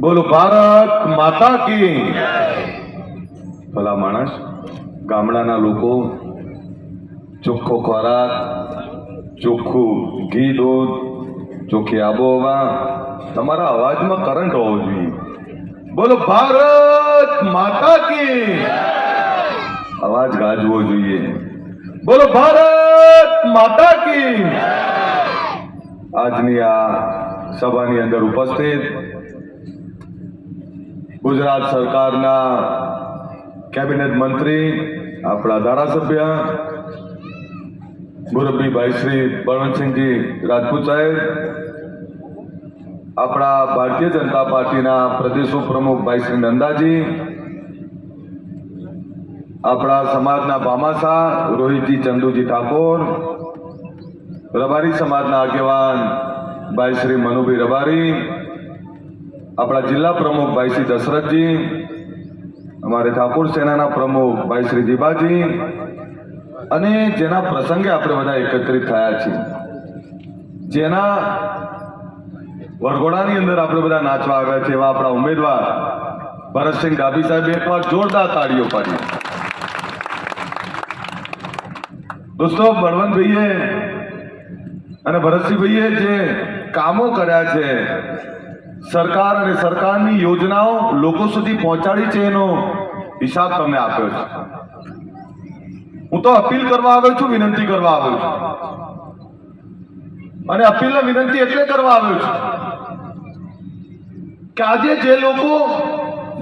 બોલો, ભારત માતા કી. ભલા માણસ, ગામડાના લોકો, ચોખ્ખો ખોરાક, ચોખ્ખું ઘી દૂધ, ચોખ્ખી આબોહવા, તમારા અવાજમાં કરંટ હોવો જોઈએ. બોલો, ભારત માતા કી. અવાજ ગાજવો જોઈએ. બોલો, ભારત માતા કી. આજની આ સભાની અંદર ઉપસ્થિત ગુજરાત સરકારના કેબિનેટ મંત્રી, આપણા ધારાસભ્ય મુરબ્બીભાઈ શ્રી બળવંતસિંહજી રાજપૂત સાહેબ, આપણા ભારતીય જનતા પાર્ટીના પ્રદેશ ઉપપ્રમુખ ભાઈ શ્રી નંદાજી, આપણા સમાજના ભામાસા રોહિતજી ચંદુજી ઠાકોર, રબારી સમાજના આગેવાન ભાઈ શ્રી મનુભાઈ રબારી આપણા જિલ્લા પ્રમુખ ભાઈ શ્રી દશરથજી, અમારે ઠાકોર સેનાના પ્રમુખ ભાઈ શ્રી દીબાજી અને જેના પ્રસંગે આપણે બધા એકત્રિત થયા છીએ. જેના વરઘોડાની અંદર આપણે બધા નાચવા આવ્યા છે એવા આપણા ઉમેદવાર ભરતસિંહ ડાભી સાહેબ એકવાર જોરદાર તાળીઓ પાડી. દોસ્તો, બળવંતભાઈએ અને ભરતસિંહભાઈએ જે કામો કર્યા છે સરકાર અને સરકારની યોજનાઓ લોકો સુધી પહોંચાડી છે એનો હિસાબ તમને આપ્યો છે. હું તો અપીલ કરવા આવ્યો છું, વિનંતી કરવા આવ્યો છું. અને અપીલ ને વિનંતી એટલે કરવા આવ્યો છું કે આજે જે લોકો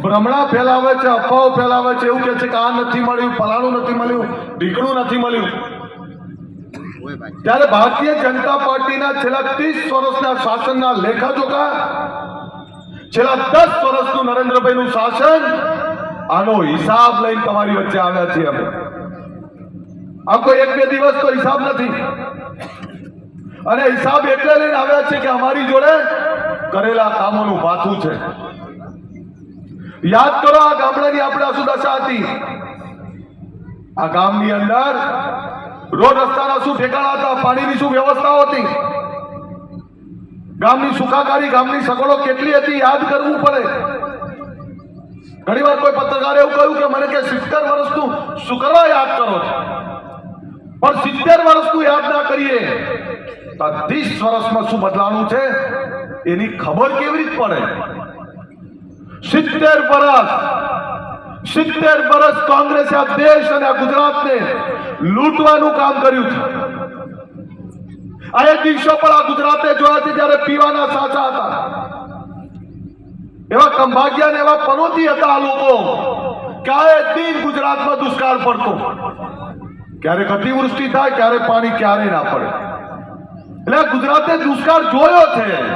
ભ્રમણા ફેલાવે છે, અફવાઓ ફેલાવે છે, એવું કે છે કે આ નથી મળ્યું, ફલાણું નથી મળ્યું, ઢીકણું નથી મળ્યું. ત્યારે ભારતીય જનતા પાર્ટીના છેલ્લા ત્રીસ વર્ષના શાસનના લેખાજોખા છેલ્લા દસ વર્ષનું નરેન્દ્રભાઈનું શાસન, આનો હિસાબ લઈને તમારી વચ્ચે આવ્યા છીએ અમે. આ કોઈ એક બે દિવસ તો હિસાબ નથી. અને હિસાબ એટલે લઈને આવ્યા છે કે અમારી જોડે કરેલા કામોનું માથું છે. યાદ કરો, આ ગામડાની આપણે શું દશા હતી. આ ગામની અંદર રોડ રસ્તાના શું ઠેકાણા હતા, પાણીની શું વ્યવસ્થાઓ હતી? ગામની સુખાકારી, ગામની સગવડો કેટલી હતી યાદ કરવું પડે. ઘણી વાર કોઈ પત્રકારે એવું કહ્યું કે મને કે સિત્તેર વર્ષનું શું યાદ કરો છો? પણ સિત્તેર વર્ષનું યાદ ના કરીએ તો ત્રીસ વર્ષમાં શું બદલાનું છે? એની ખબર કેવી રીતે પડે? સિત્તેર વર્ષ સિત્તેર વર્ષ કોંગ્રેસે આ દેશ અને આ ગુજરાતને લૂંટવાનું કામ કર્યું છે. આ દિવસો પણ આ ગુજરાતે જોયા છે જ્યારે પીવાના સાચા હતા. એવા કંભાગ્યા ને એવા પનોતી હતા આ લોકો. ક્યારે દિન ગુજરાતમાં દુષ્કાળ પડતો. ક્યારેક અતિવૃષ્ટિ થાય, ક્યારે પાણી ક્યારે ના પડે. એટલે ગુજરાતે દુષ્કાળ જોયો છે.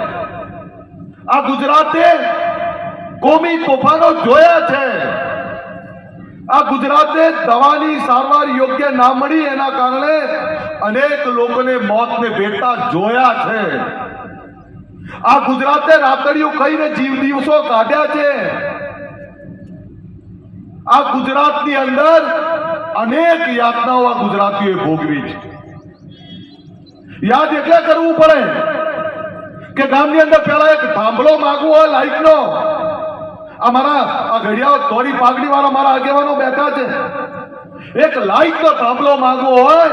આ ગુજરાતે કોમી તોફાનો જોયા છે. આ ગુજરાતે દવાની સારવાર યોગ્ય ના મળી એના કારણે અનેક લોકોને મોતને ભેટતા જોયા છે. આ ગુજરાતે રાતડિયું ખાઈને જીવ દિવસો કાઢ્યા છે. આ ગુજરાતની અંદર અનેક યાતનાઓ આ ગુજરાતીઓએ ભોગવી છે. યાદ એટલે કરવું પડે કે ગામની અંદર પહેલા એક થાંભલો માગવો હોય લાઈટનો આ મારા આ ઘડિયાળ દોરી પાઘડી વાળા મારા આગેવાનો બેઠા છે. એક લાઈટ નો થાંભલો માંગવો હોય,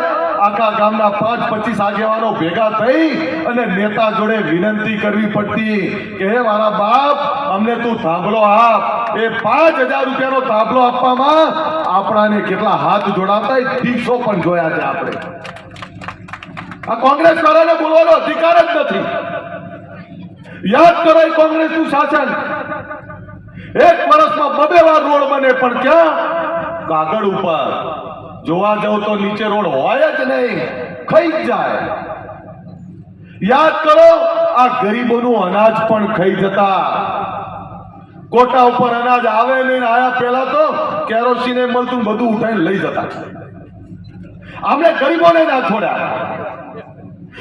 આખા ગામના પાંચ પચીસ આગેવાનો ભેગા થઈ અને નેતા જોડે વિનંતી કરવી પડતી કે, હે મારા બાપ, અમને તું થાંભલો આપ. એ પાંચ હજાર રૂપિયાનો થાંભલો આપવામાં આપણાને કેટલા હાથ જોડાતા ત્રીસો પણ જોયા છે આપણે. આ કોંગ્રેસ વાળાને બોલવાનો અધિકાર જ નથી. યાદ કરો એ કોંગ્રેસનું શાસન. એક વર્ષમાં બબે વાર રોડ બને, પણ ક્યાં? કાગળ ઉપર. જોવા જાવ તો નીચે રોડ હોય જ નહીં, ખાઈ જાય. યાદ કરો, આ ગરીબોનું અનાજ પણ ખાઈ જતા. કોટા ઉપર અનાજ આવે નહીં, આયા પહેલા તો કેરોસીને મળતું, બધું ઉઠાઈને લઈ જતા. આપણે ગરીબોને ના છોડ્યા.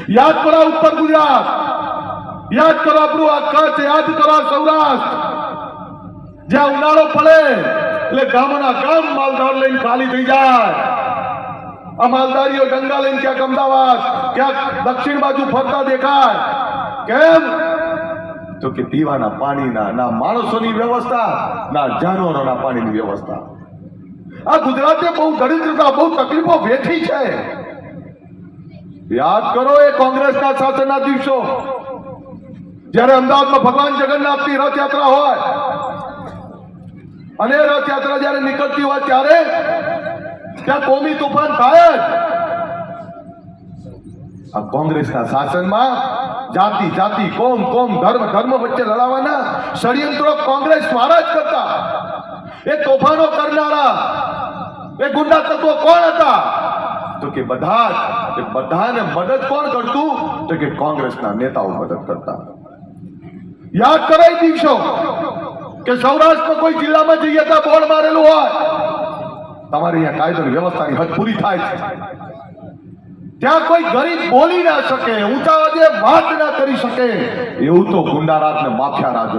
યાદ કરો ઉપર ગુજરાત. યાદ કરો આપણું આ કચ્છ, યાદ કરો સૌરાષ્ટ્ર. જ્યાં ઉનાળો પડે, એટલે ગામના ગામ માલધાર લઈને ખાલી થઈ જાય. આ માલધારીઓ ગંગા લઈને ક્યાંક અમદાવાદ, ક્યાંક દક્ષિણ બાજુ ફરતા દેખાય. કેમ? તો કે પીવાના પાણીના, ના માણસોની વ્યવસ્થા, ના જાનવરોના પાણીની વ્યવસ્થા. આ ગુજરાતે બહુ દરિદ્રતા બહુ તકલીફો વેઠી છે. યાદ કરો એ કોંગ્રેસના શાસનના દિવસો. જ્યારે અમદાવાદમાં ભગવાન જગન્નાથની રથયાત્રા હોય અને રથયાત્રા જયારે નીકળતી હોય ત્યારે ત્યાં કોમી તોફાન થાય જ. આ કોંગ્રેસના શાસનમાં જાતિ જાતિ, કોમ કોમ, ધર્મ ધર્મ વચ્ચે લડાવવાના ષડયંત્રો કોંગ્રેસ દ્વારા જ કરતા. એ તોફાનો કરનારા, એ ગુંડા તત્વો કોણ હતા? તો કે બધા એ બધાને મદદ કોણ કરતું? તો કે કોંગ્રેસના નેતાઓ મદદ કરતા. યાદ કરાય દિવસો કે સૌરાષ્ટ્રમાં કોઈ જિલ્લામાં જઈએ ત્યાં બોર્ડ મારેલું હોય. તમારી અહીંયા કાયદો વ્યવસ્થાની હદ પૂરી થાય છે. ત્યાં કોઈ ગરીબ બોલી ના શકે, ઊંચા અવાજે વાત ના કરી શકે. એવું તો ગુંડારાજ ને માફિયા રાજ.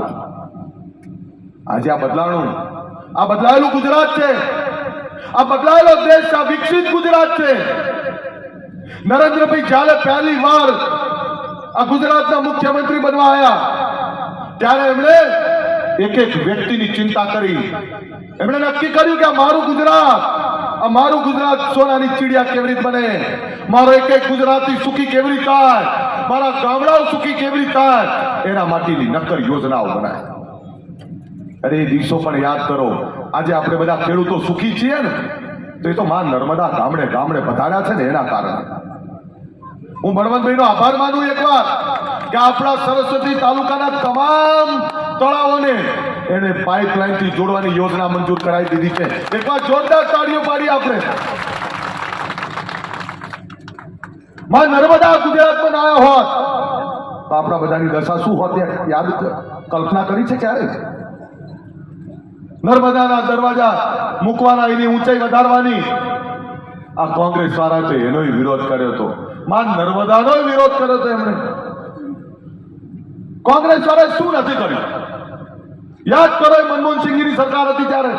આજે આ બદલાણું, આ બદલાયેલું ગુજરાત છે. આ બદલાયેલો દેશ, આ વિકસિત ગુજરાત છે. નરેન્દ્રભાઈ જ્યારે પહેલી વાર આ ગુજરાતના મુખ્યમંત્રી બનવા આવ્યા ત્યારે એમણે એક એક વ્યક્તિની ચિંતા કરી. એમણે નક્કી કર્યું કે મારું ગુજરાત, આ મારું ગુજરાત સોનાની ચીડિયા કેવી રીતે બને? મારો એક એક ગુજરાતી સુખી કેવી રીતે થાય? મારા ગામડાઓ સુખી કેવી રીતે થાય? એના માટેની નક્કર યોજનાઓ બનાય. અરે, એ દિવસો પણ યાદ કરો. આજે આપણે બધા ખેડૂતો સુખી છીએ ને, તો એ તો માં નર્મદા ગામડે ગામડે પધાર્યા છે ને એના કારણે. હું બળવંતભાઈનો આભાર માનું એકવાર કે આપણા સરસ્વતી તાલુકાના તમામ તળાવોને એને પાઇપલાઇનથી જોડવાની યોજના મંજૂર કરાવી દીધી છે. એકવાર જોરદાર તાળીઓ પાડી આપણે. માં નર્મદા ગુજરાતમાં ના આવ્યા હોત તો આપણા બધાની દશા શું હોત યાદ કલ્પના કરી છે ક્યારે? નર્મદાના દરવાજા મૂકવાના એની ઊંચાઈ વધારવાની આ કોંગ્રેસ વાળા છે એનો વિરોધ કર્યો હતો માં નર્મદાનો વિરોધ કર્યો હતો એમણે. કોંગ્રેસ વાળાએ શું નથી કર્યું? યાદ કરો મનમોહનસિંહની સરકાર હતી ત્યારે.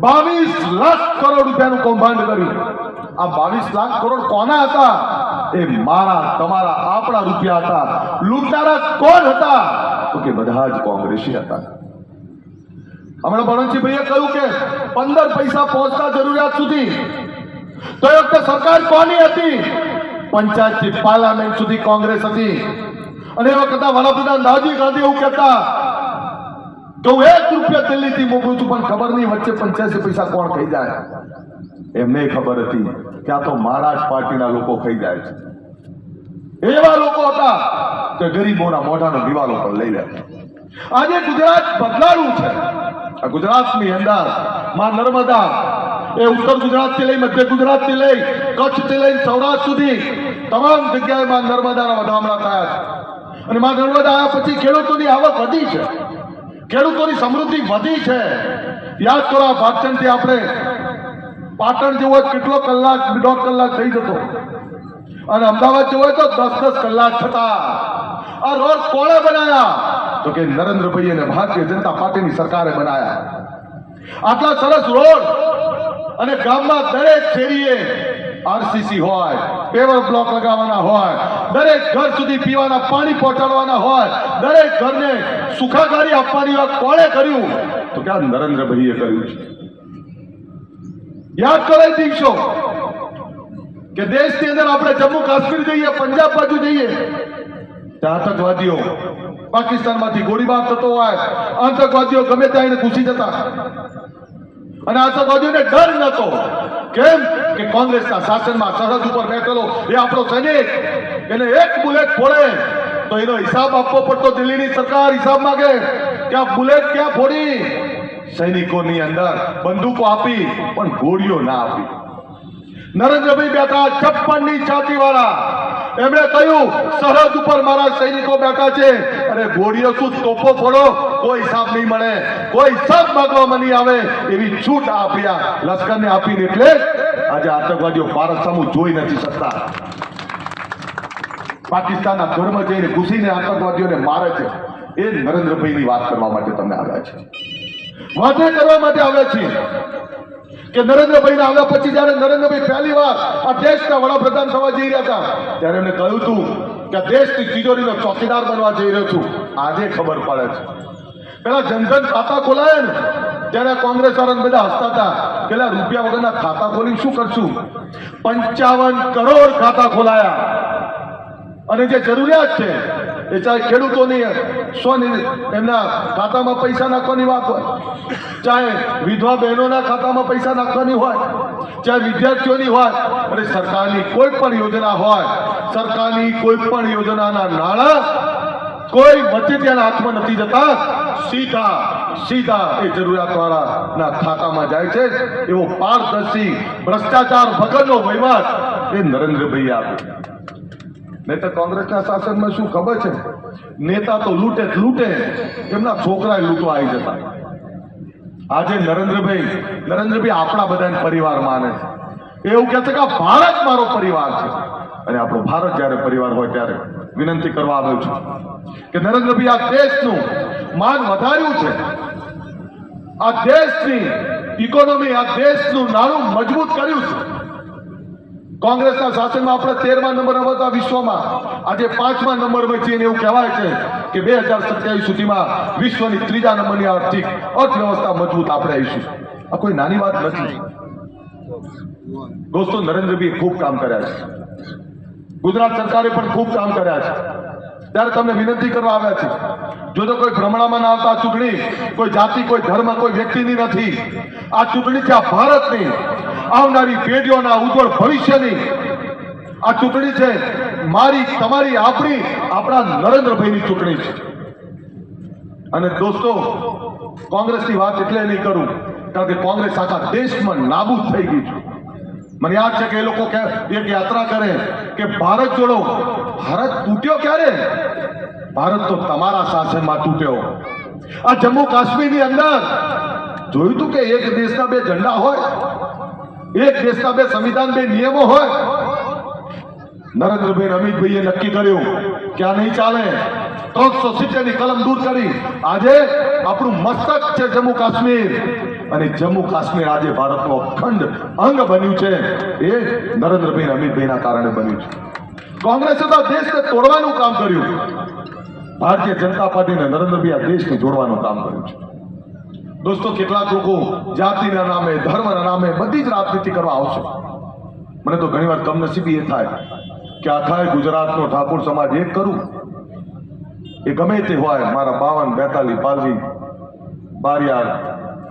બાવીસ લાખ કરોડ રૂપિયાનું કૌભાંડ કર્યું. આ બાવીસ લાખ કરોડ કોના હતા? એ મારા, તમારા, આપણા રૂપિયા હતા. લૂંટનારા કોણ હતા? તો કે બધા જ કોંગ્રેસી હતા. હમણાં ભરણસિંહભાઈએ કહ્યું કે પંદર પૈસા પહોંચતા જરૂરિયાત સુધી. તો એ વખતે સરકાર કોની હતી? પંચાયતથી પાર્લામેન્ટ સુધી કોંગ્રેસ હતી. અને એવા કરતા વડાપ્રધાન રાજીવ ગાંધી એવું કહેતા, કે હું એક રૂપિયા દિલ્હીથી મોકલું છું, પણ ખબર નહીં વચ્ચે પંચ્યાસી પૈસા કોણ ખાઈ જાય. એમને ખબર હતી કે આ તો જ પાર્ટીના લોકો ખાઈ જાય છે. એવા લોકો હતા કે ગરીબોના મોઢાનો દિવાલો પર લઈ લે. આજે ગુજરાત બદલાડું છે. આ ગુજરાતની અંદરમાં નર્મદા, એ ઉત્તર ગુજરાતથી લઈ, મધ્ય ગુજરાતથી લઈ કચ્છથી લઈ સૌરાષ્ટ્ર સુધી તમામ જગ્યાએ માં નર્મદાના વધામણા થયા છે. અને માં નર્મદા આવ્યા પછી ખેડૂતોની આવક વધી છે. ખેડૂતોની સમૃદ્ધિ વધી છે. યાદ કરો આ ભાગચંદથી આપણે પાટણ જેવો કેટલો કલાક, દોઢ કલાક થઈ જતો. અને અમદાવાદ જેવો હોય તો દસ દસ કલાક થતા. આ રોડ કોણે બનાયા? તો કે નરેન્દ્રભાઈ અને ભારતીય જનતા પાર્ટીની સરકારે બનાયા. આટલા સરસ રોડ અને ગામમાં દરેક શેરીએ આરસીસી હોય પેવર બ્લોક લગાવવાના હોય, દરેક ઘર સુધી પીવાના પાણી પહોંચાડવાના હોય, દરેક ઘરને સુખાકારી આપવાની વાત કોણે કર્યું? તો કે નરેન્દ્રભાઈએ કર્યું છે. યાદ કરો એ કે દેશની અંદર આપણે જમ્મુ કાશ્મીર જઈએ, પંજાબ બાજુ જઈએ આતંકવાદીઓ પાકિસ્તાનમાંથી ગોળીબાર થતો હોય, આતંકવાદીઓ ગમે ત્યાં ઘૂસી જતા. અને આતંકવાદીઓને ડર નતો. કેમ? કે કોંગ્રેસના શાસનમાં સરહદ ઉપર બેઠેલો એ આપણો સૈનિક. એને એક બુલેટ ફોડે, તો એનો હિસાબ આપવો પડતો દિલ્હીની સરકાર હિસાબ માંગે. કે આ બુલેટ ક્યાં ફોડી? સૈનિકોની અંદર બંદૂકો આપી, પણ ગોળીઓ ના આપી. નરેન્દ્રભાઈ બેઠા છપ્પનની છાતી વાળા એમણે કહ્યું, સરહદ ઉપર મારા સૈનિકો બેઠા છે. અને ઘોડીઓ શું તોપો ફોડો? કોઈ હિસાબ નહીં મળે. કોઈ હિસાબ માંગવામાં નહીં આવે. એવી છૂટ આપ્યા લશ્કરને આપીને એટલે આજે આતંકવાદીઓ ભારત સામુ જોઈ નથી શકતા. પાકિસ્તાનના ઘરમાં જઈને ઘૂસીને આતંકવાદીઓને મારે છે. એ નરેન્દ્રભાઈની વાત કરવા માટે તમે આવ્યા છે. વાતે કરવા માટે આવ્યા છીએ. કે નરેન્દ્રભાઈ આવ્યા પછી જ્યારે નરેન્દ્રભાઈ પહેલી વાર આ દેશના વડાપ્રધાન થવા જઈ રહ્યા હતા, ત્યારે એમને કહ્યું હતું કે દેશની તિજોરીનો ચોકીદાર બનવા જઈ રહ્યો છું. આજે ખબર પડે છે. પેલા જનધન ખાતા ખોલાયા ને, ત્યારે કોંગ્રેસ વાળાને બધા હસતા હતા પેલા રૂપિયા વગરના ખાતા ખોલી શું કરશું? પંચાવન કરોડ ખાતા ખોલાયા. અને જે જરૂરિયાત છે એ ચાહે ખેડૂતોની સ્વની એમના ખાતામાં પૈસા નાખવાની વાત હોય. ચાહે વિધવા બહેનોના ખાતામાં પૈસા નાખવાની હોય, ચાહે વિદ્યાર્થીઓની હોય, અને સરકારની કોઈ પણ યોજના હોય, સરકારની કોઈ પણ યોજનાના નાણાં કોઈ વચેટિયાના હાથમાં નથી જતા. સીધા સીધા એ જરૂરિયાતવાળાના ખાતામાં જાય છે. એવો પારદર્શી ભ્રષ્ટાચાર વગરનો વહીવટ એ નરેન્દ્રભાઈ આપે. નહીં તો કોંગ્રેસના શાસનમાં શું ખબર છે? નેતા તો લૂંટે લૂંટે. એમના છોકરા લૂંટવા આવી જતા. આજે નરેન્દ્રભાઈ નરેન્દ્રભાઈ આપણા બધાને પરિવાર માને છે. એવું કહે છે કે ભારત મારો પરિવાર છે. અને આપણો ભારત જ્યારે પરિવાર હોય ત્યારે વિનંતી કરવા આવ્યો છું કે નરેન્દ્રભાઈ, આ દેશનું માન વધાર્યું છે. આ દેશની ઇકોનોમી આ દેશનું નાણું મજબૂત કર્યું છે. કોંગ્રેસના શાસનમાં આપણે તેરમા નંબર હતા વિશ્વમાં, આજે પાંચમા નંબરમાં છીએ એવું કહેવાય છે કે બે હજાર સત્યાવીસ સુધીમાં વિશ્વની ત્રીજા નંબરની આર્થિક અર્થવ્યવસ્થા મજબૂત આપણે આવીશું. આ કોઈ નાની વાત નથી. દોસ્તો નરેન્દ્રભાઈ ખૂબ કામ કર્યા છે. ગુજરાત સરકારે પણ ખૂબ કામ કર્યા છે. ત્યારે તમને વિનંતી કરવા આવ્યા છે જો તો કોઈ ભ્રમણામાં ના આવતા ચૂંટણી, કોઈ જાતિ, કોઈ ધર્મ, કોઈ વ્યક્તિની નથી. આ ચૂંટણી છે આ ભારતની આવનારી પેઢીઓના ઉજ્જવળ ભવિષ્યની આ ચૂંટણી છે. મારી, તમારી, આપણી, આપણા નરેન્દ્રભાઈની ચૂંટણી છે. અને દોસ્તો, કોંગ્રેસની વાત એટલે નહીં કરું, કારણ કે કોંગ્રેસ આખા દેશમાં નાબૂદ થઈ ગઈ છે. મને યાદ છે કે એ લોકો એક યાત્રા કરે કે ભારત જોડો, ભારત તૂટ્યો ક્યારે? ભારત તો તમારા શાસનમાં તૂટ્યો. આ જમ્મુ કાશ્મીરની અંદર જોયું તું કે એક દેશના બે ઝંડા હોય? એક દેશના બે સંવિધાન, બે નિયમો હોય. નરેન્દ્રભાઈ અમિતભાઈએ નક્કી કર્યું કે આ નહીં ચાલે. ત્રણસો સિત્તેરની કલમ દૂર કરી. આજે આપણું મસ્તક છે જમ્મુ કાશ્મીર. અને જમ્મુ કાશ્મીર આજે ભારતનો અખંડ અંગ બન્યું છે. એ નરેન્દ્રભાઈ અમિતભાઈના કારણે બન્યું છે. કોંગ્રેસે તો દેશને તોડવાનું કામ કર્યું. ભારતીય જનતા પાર્ટીને નરેન્દ્રભાઈ આ દેશને જોડવાનું કામ કર્યું છે. દોસ્તો, કેટલાક લોકો જાતિના નામે, ધર્મના નામે બધી જ રાજનીતિ કરવા આવશે. મને તો ઘણીવાર કમનસીબી એ થાય કે આખા ગુજરાતનો ઠાકોર સમાજ એક કરું. એ ગમે તે હોય, મારા બાવન બેતાલી પાલવી બારિયાર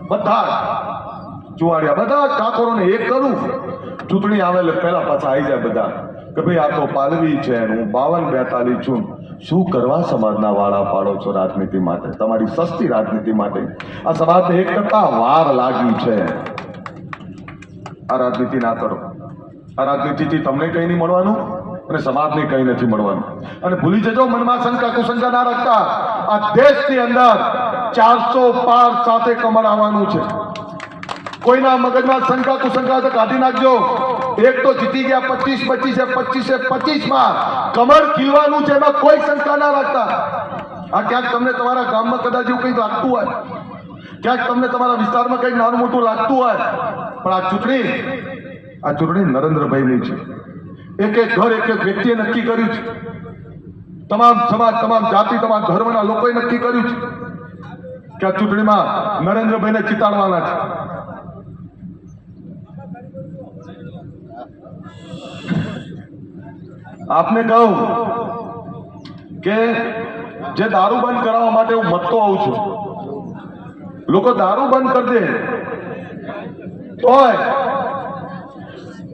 બધા જ, ચુવાડિયા, બધા જ ઠાકોરોને એક કરું. ચૂંટણી આવે એટલે પહેલા પાછા આવી જાય બધા. કે ભાઈ આ તો પાલવી છે હું બાવન બેતાલી છું. શું કરવા સમાજના વાળા પાડો છો રાજનીતિ માટે? તમારી સસ્તી રાજનીતિ માટે. આ સમાજને એક કરતા વાર લાગી છે. આ રાજનીતિ ના કરો. આ રાજનીતિથી તમને કંઈ નહીં મળવાનું અને સમાજને કંઈ નથી મળવાનું. અને ભૂલી જજો, મનમાં શંકા કુશંકા ના રાખતા. આ દેશની અંદર ચારસો પાર સાથે કમળ આવવાનું છે. કોઈના મગજમાં શંકા કુશંકા તો કાઢી નાખજો. એક તો જીતી ગયા પચીસ, પચીસે પચીસે પચીસમાં કમળ ખીલવાનું છે એમાં કોઈ શંકા ના રાખતા. આ ક્યાંક તમને તમારા ગામમાં કદાચ એવું કંઈક લાગતું હોય, ક્યાંક તમને તમારા વિસ્તારમાં કંઈક નાનું મોટું લાગતું હોય, પણ આ ચૂંટણી આ ચૂંટણી નરેન્દ્રભાઈની છે. એક એક ઘર, એક એક વ્યક્તિએ નક્કી કર્યું છે. તમામ સમાજ, તમામ જાતિ, તમામ ધર્મના લોકોએ નક્કી કર્યું છે કે આ ચૂંટણીમાં નરેન્દ્રભાઈને ચિતાડવાના છે. આપને કહું કે જે દારૂ બંધ કરાવવા માટે હું મતતો આવું છું. લોકો દારૂ બંધ કરી દે. તોય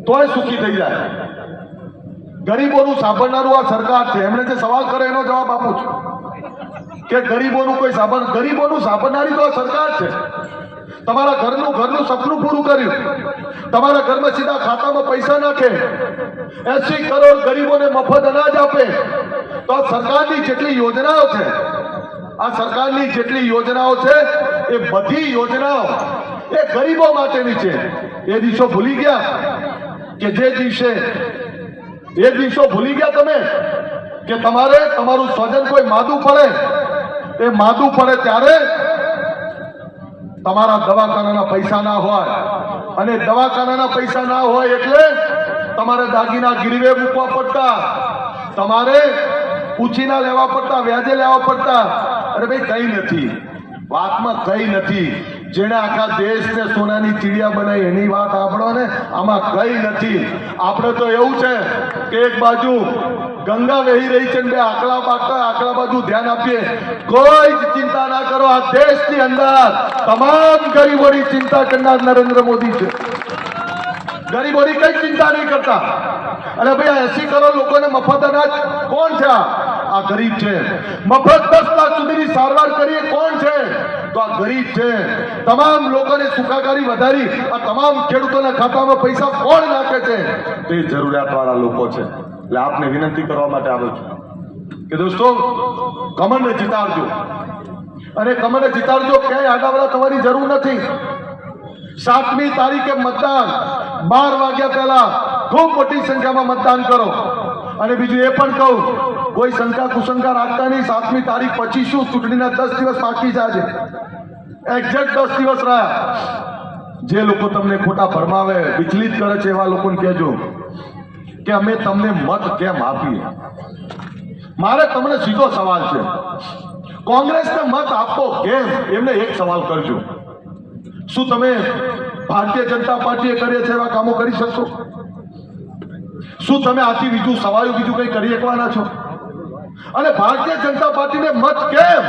તોય સુખી થઈ જાય. ગરીબોનું સાંભળનારું આ સરકાર છે. એમણે જે સવાલ કરે એનો જવાબ આપું છું. કે ગરીબોનું કોઈ સાંભળ, ગરીબોનું સાંભળનારી તો આ સરકાર છે. તમારા ઘરનું ઘરનું સપનું પૂરું કર્યું. તમારા ઘરમાં સીધા ખાતામાં પૈસા નાખે. એસી કરોડ ગરીબોને મફત અનાજ આપે. તો સરકારની જેટલી યોજનાઓ છે, આ સરકારની જેટલી યોજનાઓ છે, એ બધી યોજનાઓ એ ગરીબો માટેની છે. એ દિવસો ભૂલી ગયા કે જે દિવસે, એ દિવસો ભૂલી ગયા તમે કે તમારે તમારું સ્વજન કોઈ માદું પડે એ માદું પડે ત્યારે તમારા દવાખાનાના પૈસા ના હોય. અને દવાખાનાના પૈસા ના હોય એટલે તમારે દાગીના ગીરવે મૂકવા પડતા. તમારે ઉછીના લેવા પડતા, વ્યાજે લેવા પડતા. અરે ભાઈ, કઈ નથી. વાતમાં કઈ નથી. જેણે આખા દેશને સોનાની ચીડિયા બનાવી, એની વાત આપણો ને, આમાં કઈ નથી. આપણે તો એવું છે કે એક બાજુ ગંગા વહી રહી છે ને બે આકલા બાકલા આકલા બાજુ ધ્યાન આપીએ. કોઈ જ ચિંતા ના કરો, આ દેશની અંદર તમામ ગરીબોની ચિંતા કરનાર નરેન્દ્ર મોદી છે. ગરીબોની કઈ ચિંતા નહીં કરતા. અને ભાઈ આ એસી કરોડ લોકોને મફત અનાજ કોણ છે આ? ગરીબ છે. મફત દસ લાખ સુધીની સારવાર કરીએ કોણ છે? તો આ ગરીબ છે. તમામ લોકોને સુખાકારી વધારી આ તમામ ખેડૂતોના ખાતામાં પૈસા કોણ નાખે છે? તે જરૂરિયાત વાળા લોકો છે. એટલે આપને વિનંતી કરવા માટે આવ્યો છું. કે દોસ્તો, કમળને જીતાડજો. અને કમળને જીતાડજો ક્યાંય આડાવાળા તમારી જરૂર નથી. સાતમી તારીખે મતદાન. બાર વાગ્યા પહેલા ખૂબ મોટી સંખ્યામાં મતદાન કરો. અને બીજું એ પણ કહું, કોઈ શંકા કુશંકા રાખતા નહીં, સાતમી તારીખ પછી શું ચૂંટણીના દસ દિવસ બાકી જાજે એક્ઝેક્ટ દસ દિવસ રહ્યા. જે લોકો તમને ખોટા ભરમાવે, વિચલિત કરે છે એવા લોકોને કહેજો કે અમે તમને મત કેમ આપીએ? મારે તમને સીધો સવાલ છે. કોંગ્રેસને મત આપો કેમ? એમને એક સવાલ કરજો. શું તમે ભારતીય જનતા પાર્ટીએ કરીએ છે, એવા કામો કરી શકશો? શું તમે આથી બીજું સવાયું બીજું કંઈ કરી શકવાના છો? અને ભારતીય જનતા પાર્ટીને મત કેમ?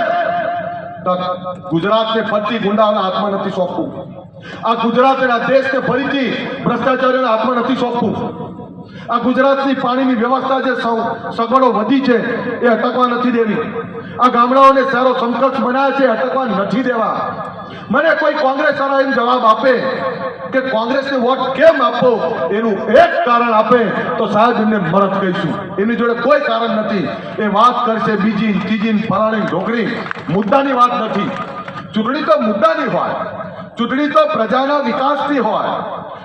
ગુજરાતને ફરતી ગુંડાઓના હાથમાં નથી સોંપવું. આ ગુજરાત અને આ દેશને ફરીથી ભ્રષ્ટાચારીઓને હાથમાં નથી સોંપવું. આ ગુજરાતની પાણીની વ્યવસ્થા જે સગવડો વધી છે, એ અટકવા નથી દેવી. આ ગામડાઓને સારો સંકલ્પ બનાવ્યા છે અટકવા નથી દેવા. મને કોઈ કોંગ્રેસ વાળા એમ જવાબ આપે કે કોંગ્રેસને વોટ કેમ આપો? એનું એક કારણ આપે તો સાહેબ એમને મરત કહીશું. એની જોડે કોઈ કારણ નથી. એ વાત કરશે બીજી, ત્રીજી ફલાણી ઢોકરી. મુદ્દાની વાત નથી. ચૂંટણી તો મુદ્દાની હોય. ચૂંટણી તો પ્રજાના વિકાસની હોય.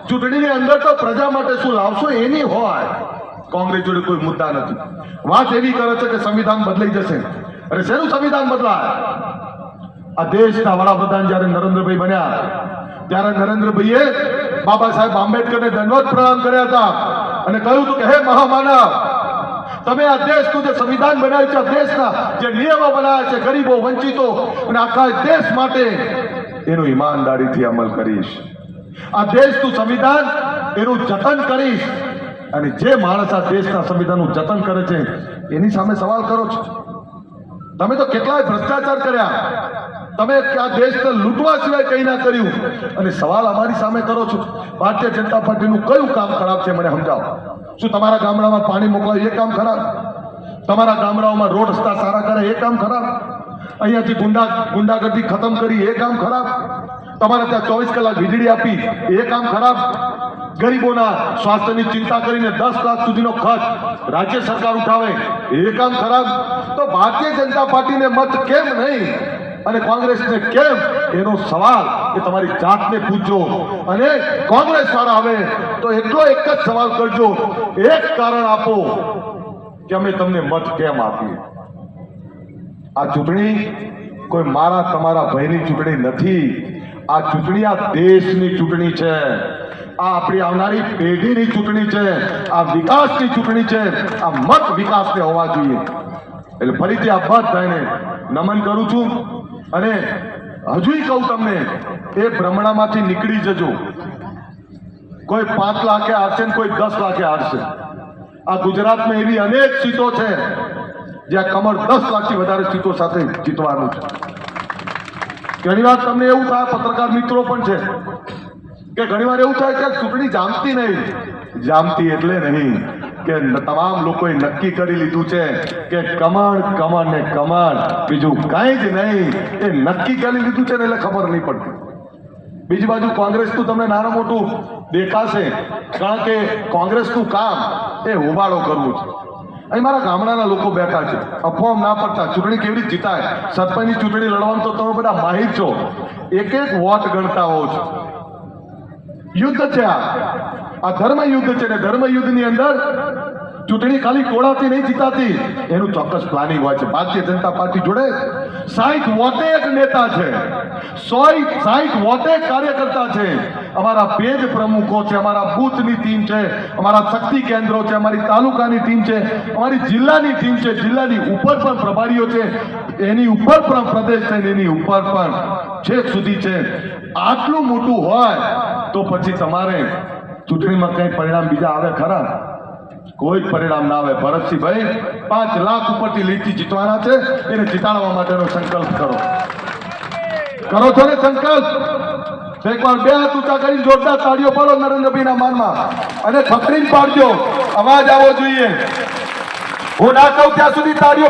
ચૂંટણીની અંદર તો પ્રજા માટે શું લાવશો એની હોય. કોંગ્રેસ જોડે કોઈ મુદ્દા નથી. વાત એવી કરે છે કે સંવિધાન બદલાઈ જશે. અરે શેનું સંવિધાન બદલાય? આ દેશના વડાપ્રધાન જ્યારે નરેન્દ્રભાઈ બન્યા, ત્યારે નરેન્દ્રભાઈએ બાબા સાહેબ આંબેડકરને દંડવત પ્રણામ કર્યા હતા અને કહ્યું હતું કે, હે મહામાનવ, તમે આ દેશનું જે સંવિધાન બનાવ્યું છે દેશના જે નિયમો બનાવ્યા છે, ગરીબો, વંચિતો અને આખા દેશ માટે એનું ઈમાનદારીથી અમલ કરીશ. આ દેશનું સંવિધાન એનું જતન કરીશ. અને જે માણસ આ દેશના સંવિધાનનું જતન કરે છે, એની સામે સવાલ કરો છો. તમે તો કેટલાય ભ્રષ્ટાચાર કર્યા. તમે આ દેશને લૂંટવા સિવાય કંઈ ના કર્યું. અને સવાલ અમારી સામે કરો છો. ભારતીય જનતા પાર્ટીનું કયું કામ ખરાબ છે મને સમજાવો. શું તમારા ગામડામાં પાણી મોકલાય એ કામ ખરાબ? તમારા ગામડાઓમાં રોડ રસ્તા સારા કરે એ કામ ખરાબ? અહીંયાથી ગુંડા ગુંડાગર્દી ખતમ કરી, એ કામ ખરાબ. તમારે ત્યાં ચોવીસ કલાક વીજળી આપી, એ કામ ખરાબ. ગરીબોના સ્વાસ્થ્યની ચિંતા કરીને દસ લાખ સુધીનો ખર્ચ રાજ્ય સરકાર ઉઠાવે, એ કામ ખરાબ. તો ભારતીય જનતા પાર્ટીને મત કેમ નહીં? અને કોંગ્રેસને કેમ? એનો સવાલ એ તમારી જાતને પૂછજો. અને કોંગ્રેસ વાળા આવે, તો એટલો એક જ સવાલ કરજો. એક કારણ આપો, કે અમે તમને મત કેમ આપીએ? આ ચૂંટણી કોઈ મારા તમારા ભયની ચૂંટણી નથી. આ ચૂંટણી આ દેશની ચૂંટણી છે. આ આપણી આવનારી પેઢીની ચૂંટણી છે. આ વિકાસની ચૂંટણી છે. આ મત વિકાસને હોવા જોઈએ. એટલે ફરીથી આ બધાને નમન કરું છું અને હજુય કહું તમને, એ ભ્રમણામાંથી નીકળી જજો. કોઈ પાંચ લાખે હારશે ને કોઈ દસ લાખે હારશે. આ ગુજરાતમાં એવી અનેક સીટો છે. જ્યાં કમર દસ લાખથી વધારે સીટો સાથે જીતવાનું છે. ઘણી વાર તમને એવું થાય, પત્રકાર મિત્રો પણ છે, કે ઘણી વાર એવું થાય કે ચૂંટણી જામતી નહીં. જામતી એટલે નહીં કે તમામ લોકોએ નક્કી કરી લીધું છે કે કમળ કમળ ને કમળ. બીજું કાંઈ જ નહીં, એ નક્કી કરી લીધું છે ને એટલે ખબર નહીં પડતી. બીજી બાજુ કોંગ્રેસનું તમને નાનું મોટું દેખાશે, કારણ કે કોંગ્રેસનું કામ એ હોબાળો કરવું છે. અહીં મારા ગામડાના લોકો બેઠા છે. અફવામ ના પડતા ચૂંટણી કેવી રીતે જીતાય? સરપંચની ચૂંટણી લડવાનું તો તમે બધા માહિત છો. એક એક વોટ ગણતા હોવ છો. યુદ્ધ છે આ. આ ધર્મ યુદ્ધ છે ને ધર્મ યુદ્ધની અંદર ચૂંટણી ખાલી ટોળાથી નહીં જીતાતી. એનું ચોક્કસ પ્લાનિંગ હોય છે. ભારતીય જનતા પાર્ટી જોડે સાઈઠ એક નેતા છે. સો સાઠ વોટેક કાર્યકર્તા છે. અમારા પેજ પ્રમુખો છે, અમારા બૂથની ટીમ છે, અમારા શક્તિ કેન્દ્રો છે, અમારી તાલુકાની ટીમ છે, અમારી જિલ્લાની ટીમ છે, જિલ્લાની ઉપર પણ પ્રભારીઓ છે. એની ઉપર પણ પ્રદેશ છે એની ઉપર પણ છેક સુધી છે. આટલું મોટું હોય તો પછી તમારે ચૂંટણીમાં કંઈ પરિણામ બીજા આવે ખરા? કોઈ પરિણામ ના આવે. ભરતસિંહભાઈ, પાંચ લાખ ઉપરથી લીટી જીતવાના છે. એને જીતાડવા માટેનો સંકલ્પ કરો. કરો છો ને સંકલ્પ? એકવાર બે હાથ ઊંચા કરી જોરદાર તાળીઓ પાડો નરેન્દ્રભાઈના માનમાં અને ખખડીને પાડજો. અવાજ આવવો જોઈએ. હું ના કહું ત્યાં સુધી તાળીઓ